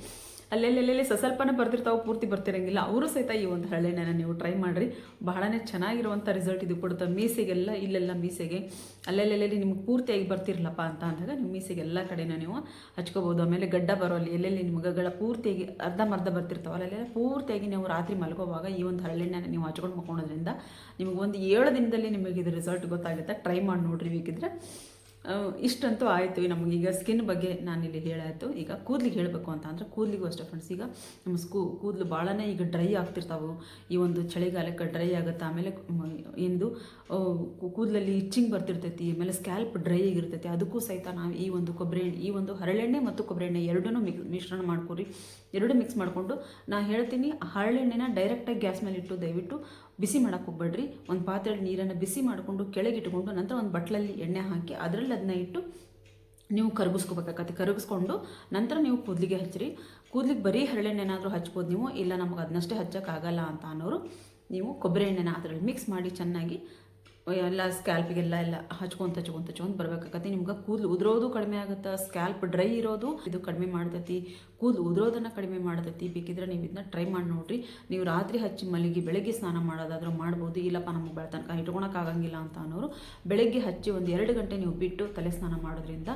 ಅಲ್ಲೆಲ್ಲೆಲ್ಲೆಲ್ಲಿ ಸ್ವಲ್ಪನೇ ಬರ್ತಿರ್ತಾವೆ ಪೂರ್ತಿ ಬರ್ತಿರಂಗಿಲ್ಲ. ಅವರು ಸಹಿತ ಈ ಒಂದು ಹರಳೆಣ್ಣೆನ ನೀವು ಟ್ರೈ ಮಾಡಿರಿ. ಬಹಳನೇ ಚೆನ್ನಾಗಿರುವಂಥ ರಿಸಲ್ಟ್ ಇದು ಕೊಡುತ್ತೆ. ಮೀಸೆಗೆಲ್ಲ, ಇಲ್ಲೆಲ್ಲ ಮೀಸೆಗೆ. ಅಲ್ಲೆಲ್ಲೆಲ್ಲಿ ನಿಮ್ಗೆ ಪೂರ್ತಿಯಾಗಿ ಬರ್ತಿರಲಪ್ಪ ಅಂತ ಅಂದಾಗ ನಿಮ್ಮ ಮೀಸೆಗೆ ಎಲ್ಲ ಕಡೆನ ನೀವು ಹಚ್ಕೋಬೋದು ಆಮೇಲೆ ಗಡ್ಡ ಬರೋಲ್ಲಿ ಎಲ್ಲೆಲ್ಲಿ ನಿಮ್ಗೆ ಗಡ್ಡ ಪೂರ್ತಿಯಾಗಿ ಅರ್ಧಂಬರ್ಧ ಬರ್ತಿರ್ತಾವಲ್ಲ, ಅಲ್ಲೆಲ್ಲ ಪೂರ್ತಿಯಾಗಿ ನೀವು ರಾತ್ರಿ ಮಲ್ಗೋವಾಗ ಈ ಒಂದು ಹರಳೆಣ್ಣೆನ ನೀವು ಹಚ್ಕೊಂಡು ಮಲ್ಕೊಳೋದ್ರಿಂದ ನಿಮಗೆ ಒಂದು ಏಳು ದಿನದಲ್ಲಿ ನಿಮಗೆ ಇದು ರಿಸಲ್ಟ್ ಗೊತ್ತಾಗುತ್ತೆ. ಟ್ರೈ ಮಾಡಿ ನೋಡ್ರಿ ಬೇಕಿದ್ರೆ. ಇಷ್ಟಂತೂ ಆಯಿತು. ನಮಗೀಗ ಸ್ಕಿನ್ ಬಗ್ಗೆ ನಾನು ಇಲ್ಲಿ ಹೇಳಾಯಿತು. ಈಗ ಕೂದಲಿಗೆ ಹೇಳಬೇಕು ಅಂತ ಅಂದರೆ ಕೂದಲಿಗೂ ಅಷ್ಟೇ ಫ್ರೆಂಡ್ಸ್ ಈಗ ನಮ್ಮ ಸ್ಕೂ, ಕೂದಲು ಭಾಳನೇ ಈಗ ಡ್ರೈ ಆಗ್ತಿರ್ತಾವೆ. ಈ ಒಂದು ಚಳಿಗಾಲಕ್ಕೆ ಡ್ರೈ ಆಗುತ್ತೆ. ಆಮೇಲೆ ಕೂ- ಕೂದಲಲ್ಲಿ ಇಚ್ಚಿಂಗ್ ಬರ್ತಿರ್ತೈತಿ. ಆಮೇಲೆ ಸ್ಕ್ಯಾಲ್ಪ್ ಡ್ರೈ ಆಗಿರ್ತೈತಿ. ಅದಕ್ಕೂ ಸಹಿತ ನಾವು ಈ ಒಂದು ಕೊಬ್ಬರಿ ಈ ಒಂದು ಹರಳೆಣ್ಣೆ ಮತ್ತು ಕೊಬ್ಬರಿ ಎಣ್ಣೆ ಎರಡನ್ನೂ ಮಿಕ್, ಮಿಶ್ರಣ ಮಾಡ್ಕೊರಿ ಎರಡು ಮಿಕ್ಸ್ ಮಾಡಿಕೊಂಡು ನಾ ಹೇಳ್ತೀನಿ ಹರಳೆಣ್ಣೆನ ಡೈರೆಕ್ಟಾಗಿ ಗ್ಯಾಸ್ ಮೇಲೆ ಇಟ್ಟು ದಯವಿಟ್ಟು ಬಿಸಿ ಮಾಡೋಕ್ಕೆ ಹೋಗ್ಬೇಡ್ರಿ. ಒಂದು ಪಾತ್ರೆಯಲ್ಲಿ ನೀರನ್ನು ಬಿಸಿ ಮಾಡಿಕೊಂಡು ಕೆಳಗೆ ಇಟ್ಕೊಂಡು ನಂತರ ಒಂದು ಬಟ್ಲಲ್ಲಿ ಎಣ್ಣೆ ಹಾಕಿ ಅದರಲ್ಲಿ ಅದನ್ನ ಇಟ್ಟು ನೀವು ಕರಗಿಸ್ಕೋಬೇಕಾಗತ್ತೆ. ಕರಗಿಸ್ಕೊಂಡು ನಂತರ ನೀವು ಕೂದಲಿಗೆ ಹಚ್ಚಿರಿ. ಕೂದಲಿಗೆ ಬರೀ ಹರಳೆಣ್ಣೆನಾದರೂ ಹಚ್ಬೋದು ನೀವು, ಇಲ್ಲ ನಮಗೆ ಅದನ್ನಷ್ಟೇ ಹಚ್ಚೋಕ್ಕಾಗಲ್ಲ ಅಂತ ಅನ್ನೋರು ನೀವು ಕೊಬ್ಬರಿ ಎಣ್ಣೆನ ಅದರಲ್ಲಿ ಮಿಕ್ಸ್ ಮಾಡಿ ಚೆನ್ನಾಗಿ ಎಲ್ಲ ಸ್ಕ್ಯಾಲ್ಪಿಗೆಲ್ಲ ಎಲ್ಲ ಹಚ್ಕೊಂತ ಹಚ್ಕೊಂತ ಹಚ್ಕೊಂತ ಬರ್ಬೇಕಾಗತ್ತೆ. ನಿಮ್ಗೆ ಕೂದಲು ಉದುರೋದು ಕಡಿಮೆ ಆಗುತ್ತೆ? ಸ್ಕ್ಯಾಲ್ಪ್ ಡ್ರೈ ಇರೋದು ಇದು ಕಡಿಮೆ ಮಾಡ್ತೈತಿ. ಕೂದಲು ಉದುರೋದನ್ನು ಕಡಿಮೆ ಮಾಡ್ತೈತಿ. ಬೇಕಿದ್ರೆ ನೀವು ಇದನ್ನ ಟ್ರೈ ಮಾಡಿ ನೋಡ್ರಿ. ನೀವು ರಾತ್ರಿ ಹಚ್ಚಿ ಮಲಗಿ ಬೆಳಗ್ಗೆ ಸ್ನಾನ ಮಾಡೋದಾದ್ರೂ ಮಾಡ್ಬೋದು. ಇಲ್ಲಪ್ಪ, ನಮಗೆ ಬೆಳತನಕ ಇಟ್ಕೊಳಕ್ಕಾಗಂಗಿಲ್ಲ ಅಂತ ಅನ್ನೋರು ಬೆಳಗ್ಗೆ ಹಚ್ಚಿ ಒಂದು ಎರಡು ಗಂಟೆ ನೀವು ಬಿಟ್ಟು ತಲೆ ಸ್ನಾನ ಮಾಡೋದ್ರಿಂದ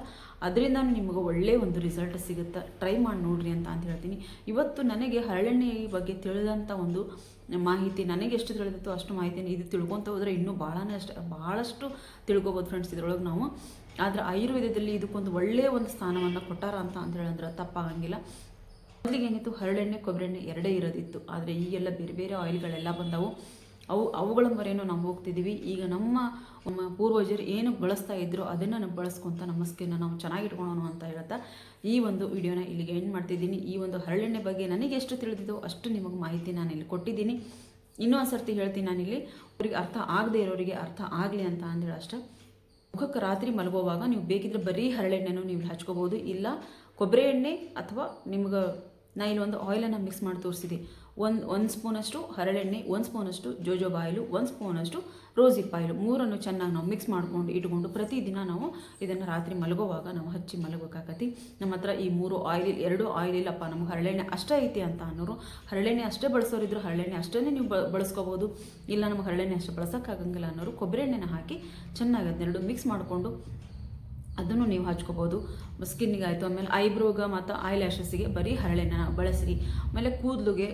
ಅದರಿಂದ ನಿಮಗೆ ಒಳ್ಳೆಯ ಒಂದು ರಿಸಲ್ಟ್ ಸಿಗುತ್ತೆ? ಟ್ರೈ ಮಾಡಿ ನೋಡ್ರಿ ಅಂತ ಅಂತ ಹೇಳ್ತೀನಿ. ಇವತ್ತು ನನಗೆ ಹರಳೆಣ್ಣೆ ಬಗ್ಗೆ ತಿಳಿದಂಥ ಒಂದು ಮಾಹಿತಿ ನನಗೆ ಎಷ್ಟು ತಿಳಿದಿತ್ತು ಅಷ್ಟು ಮಾಹಿತಿ ಇದು ತಿಳ್ಕೊತ ಹೋದ್ರೆ ಇನ್ನೂ ಭಾಳನೇ ಅಷ್ಟು ಭಾಳಷ್ಟು ತಿಳ್ಕೊಬೋದು ಫ್ರೆಂಡ್ಸ್ ಇದ್ರೊಳಗೆ ನಾವು. ಆದರೆ ಆಯುರ್ವೇದದಲ್ಲಿ ಇದಕ್ಕೊಂದು ಒಳ್ಳೆಯ ಒಂದು ಸ್ಥಾನವನ್ನು ಕೊಟ್ಟಾರ ಅಂತ ಅಂತ ಹೇಳಿದ್ರೆ ತಪ್ಪಾಗಂಗಿಲ್ಲ. ಮೊದಲಿಗೆ ಏನಿತ್ತು? ಹರಳೆಣ್ಣೆ ಕೊಬ್ಬರೆಣ್ಣೆ ಎರಡೇ ಇರೋದಿತ್ತು. ಆದರೆ ಈಗೆಲ್ಲ ಬೇರೆ ಬೇರೆ ಆಯಿಲ್ಗಳೆಲ್ಲ ಬಂದವು. ಅವು ಅವುಗಳ ಮೊರೆನೂ ನಾವು ಹೋಗ್ತಿದ್ದೀವಿ ಈಗ ನಮ್ಮ ನಮ್ಮ ಪೂರ್ವಜರು ಏನು ಬಳಸ್ತಾ ಇದ್ರು ಅದನ್ನು ನಾವು ಬಳಸ್ಕೊಂತ ನಮ್ಮ ಸ್ಕಿನ್ನ ನಾವು ಚೆನ್ನಾಗಿಟ್ಕೊಳೋಣ ಅಂತ ಹೇಳ್ತಾ ಈ ಒಂದು ವಿಡಿಯೋನ ಇಲ್ಲಿಗೆ ಎಂಡ್ ಮಾಡ್ತಿದ್ದೀನಿ. ಈ ಒಂದು ಹರಳೆಣ್ಣೆ ಬಗ್ಗೆ ನನಗೆ ಎಷ್ಟು ತಿಳಿದಿದ್ದೋ ಅಷ್ಟು ನಿಮಗೆ ಮಾಹಿತಿ ನಾನು ಇಲ್ಲಿ ಕೊಟ್ಟಿದ್ದೀನಿ. ಇನ್ನೂ ಒಂದು ಸರ್ತಿ ಹೇಳ್ತೀನಿ ನಾನಿಲ್ಲಿ, ಅವರಿಗೆ ಅರ್ಥ ಆಗದೆ ಇರೋರಿಗೆ ಅರ್ಥ ಆಗಲಿ ಅಂತ ಅಂದೇಳಿ ಅಷ್ಟೇ. ಮುಖಕ್ಕೆ ರಾತ್ರಿ ಮಲಗುವಾಗ ನೀವು ಬೇಕಿದ್ರೆ ಬರೀ ಹರಳೆಣ್ಣೆನೂ ನೀವು ಹಚ್ಕೋಬೋದು. ಇಲ್ಲ ಕೊಬ್ಬರಿ ಎಣ್ಣೆ ಅಥವಾ ನಿಮ್ಗೆ ನಾ ಇಲ್ಲಿ ಒಂದು ಆಯಿಲನ್ನು ಮಿಕ್ಸ್ ಮಾಡಿ ತೋರಿಸಿದೆ. ಒಂದು ಒಂದು ಸ್ಪೂನಷ್ಟು ಹರಳೆಣ್ಣೆ, ಒಂದು ಸ್ಪೂನಷ್ಟು ಜೋಜೋ ಆಯಿಲು ಒಂದು ಸ್ಪೂನಷ್ಟು ರೋಸಿ ಪಾಯಿಲು ಮೂರನ್ನು ಚೆನ್ನಾಗಿ ನಾವು ಮಿಕ್ಸ್ ಮಾಡ್ಕೊಂಡು ಇಟ್ಕೊಂಡು ಪ್ರತಿದಿನ ನಾವು ಇದನ್ನು ರಾತ್ರಿ ಮಲಗುವಾಗ ನಾವು ಹಚ್ಚಿ ಮಲಗಬೇಕಾಗತಿ ನಮ್ಮ ಹತ್ರ ಈ ಮೂರು ಆಯಿಲ್ ಎರಡು ಆಯಿಲ್ ಇಲ್ಲಪ್ಪ, ನಮ್ಗೆ ಹರಳೆಣ್ಣೆ ಅಷ್ಟೇ ಐತಿ ಅಂತ ಅನ್ನೋರು ಹರಳೆಣ್ಣೆ ಅಷ್ಟೇ ಬಳಸೋರಿದ್ರು ಹರಳೆಣ್ಣೆ ಅಷ್ಟೇ ನೀವು ಬಳಸ್ಕೋಬೋದು. ಇಲ್ಲ ನಮ್ಗೆ ಹರಳೆಣ್ಣೆ ಅಷ್ಟೇ ಬಳಸೋಕ್ಕಾಗಂಗಿಲ್ಲ ಅನ್ನೋರು ಕೊಬ್ಬರಿ ಎಣ್ಣೆನ ಹಾಕಿ ಚೆನ್ನಾಗಿ ಅದನ್ನೆರಡು ಮಿಕ್ಸ್ ಮಾಡಿಕೊಂಡು ಅದನ್ನು ನೀವು ಹಚ್ಕೋಬೋದು ಸ್ಕಿನ್ನಿಗೆ ಆಯಿತು ಆಮೇಲೆ ಐಬ್ರೋಗೆ ಮತ್ತು ಐ ಲ್ಯಾಶಸ್ಸಿಗೆ ಬರೀ ಹರಳೆಣ್ಣೆನ ಬಳಸಿರಿ. ಆಮೇಲೆ ಕೂದಲಿಗೆ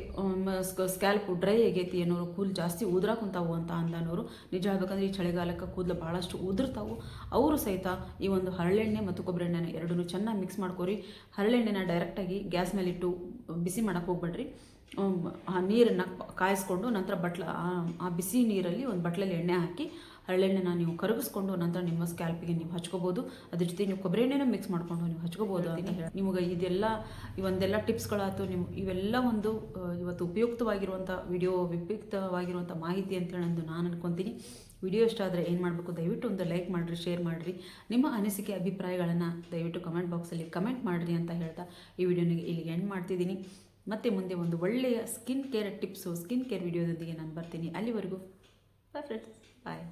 ಸ್ಕ್ಯಾಲ್ಪು ಡ್ರೈ ಆಗೈತಿ ಅನ್ನೋರು ಕೂದಲು ಜಾಸ್ತಿ ಉದ್ರಾಕ್ ಕುಂತಾವು ಅಂತ ಅಂದನೋರು ನಿಜ ಹೇಳ್ಬೇಕಂದ್ರೆ ಈ ಚಳಿಗಾಲಕ್ಕೆ ಕೂದಲು ಭಾಳಷ್ಟು ಉದುರ್ತಾವು. ಅವರು ಸಹಿತ ಈ ಒಂದು ಹರಳೆಣ್ಣೆ ಮತ್ತು ಕೊಬ್ಬರಿ ಎಣ್ಣೆನ ಎರಡನ್ನೂ ಚೆನ್ನಾಗಿ ಮಿಕ್ಸ್ ಮಾಡ್ಕೊರಿ. ಹರಳೆಣ್ಣೆನ ಡೈರೆಕ್ಟಾಗಿ ಗ್ಯಾಸ್ ಮೇಲೆ ಇಟ್ಟು, ಬಿಸಿ ಮಾಡೋಕೆ ಹೋಗ್ಬೇಡ್ರಿ. ಆ ನೀರನ್ನು ಕಾಯಿಸ್ಕೊಂಡು ನಂತರ ಬಟ್ಲ ಆ ಬಿಸಿ ನೀರಲ್ಲಿ ಒಂದು ಬಟ್ಲಲ್ಲಿ ಎಣ್ಣೆ ಹಾಕಿ ಹರಳೆಣ್ಣೆನ ನೀವು ಕರಗಿಸ್ಕೊಂಡು ನಂತರ ನಿಮ್ಮ ಸ್ಕ್ಯಾಲ್ಪಿಗೆ ನೀವು ಹಚ್ಕೋಬೋದು. ಅದ್ರ ಜೊತೆ ನೀವು ಕೊಬ್ಬರಿ ಎಣ್ಣೆನ ಮಿಕ್ಸ್ ಮಾಡಿಕೊಂಡು ನೀವು ಹಚ್ಕೋಬೋದು ಅಂತ ಹೇಳಿ. ನಿಮಗೆ ಇದೆಲ್ಲ ಇವಂದೆಲ್ಲ ಟಿಪ್ಸ್ಗಳಾಯ್ತು ನೀವು ಇವೆಲ್ಲ ಒಂದು ಇವತ್ತು ಉಪಯುಕ್ತವಾಗಿರುವಂಥ ವಿಡಿಯೋ ಉಪಯುಕ್ತವಾಗಿರುವಂಥ ಮಾಹಿತಿ ಅಂತೇಳಿ ಅಂದು ನಾನು ಅನ್ಕೊತೀನಿ. ವಿಡಿಯೋ ಇಷ್ಟ ಆದರೆ ಏನು ಮಾಡಬೇಕು ದಯವಿಟ್ಟು ಒಂದು ಲೈಕ್ ಮಾಡಿರಿ ಶೇರ್ ಮಾಡಿರಿ. ನಿಮ್ಮ ಅನಿಸಿಕೆ ಅಭಿಪ್ರಾಯಗಳನ್ನು ದಯವಿಟ್ಟು ಕಮೆಂಟ್ ಬಾಕ್ಸಲ್ಲಿ ಕಮೆಂಟ್ ಮಾಡಿರಿ ಅಂತ ಹೇಳ್ತಾ ಈ ವಿಡಿಯೋನಿಗೆ ಇಲ್ಲಿಗೆ ಎಂಡ್ ಮಾಡ್ತಿದ್ದೀನಿ. ಮತ್ತೆ ಮುಂದೆ ಒಂದು ಒಳ್ಳೆಯ skin care tips skin care ವಿಡಿಯೋದೊಂದಿಗೆ ನಾನು ಬರ್ತೀನಿ. ಅಲ್ಲಿವರೆಗೂ ಬಾಯ್ ಫ್ರೆಂಡ್ಸ್ ಬಾಯ್